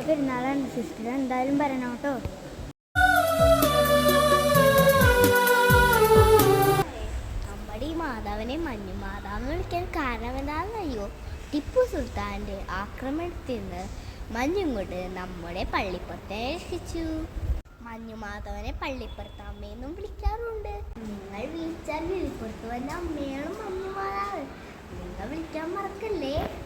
പെരുന്നാളാണ്. Sister എന്തായാലും വരണം കേട്ടോ. നമ്മുടെ ഈ മാതാവിനെ മഞ്ഞു മാതാവെന്ന് വിളിക്കാൻ കാരണം എന്താണെന്നറിയോ? ടിപ്പു സുൽത്താന്റെ ആക്രമണത്തിൽ നിന്ന് മഞ്ഞും കൊണ്ട് നമ്മുടെ പള്ളിപ്പുറത്തെ രക്ഷിച്ചു. മഞ്ഞു മാധവനെ പള്ളിപ്പുറത്ത് അമ്മയെന്നും വിളിക്കാറുണ്ട്. നിങ്ങൾ വിളിച്ചാൽ വിളിപ്പുറത്ത് വന്ന അമ്മയാണ് മഞ്ഞുമാതാവ്. നിങ്ങൾ വിളിക്കാൻ മറക്കല്ലേ?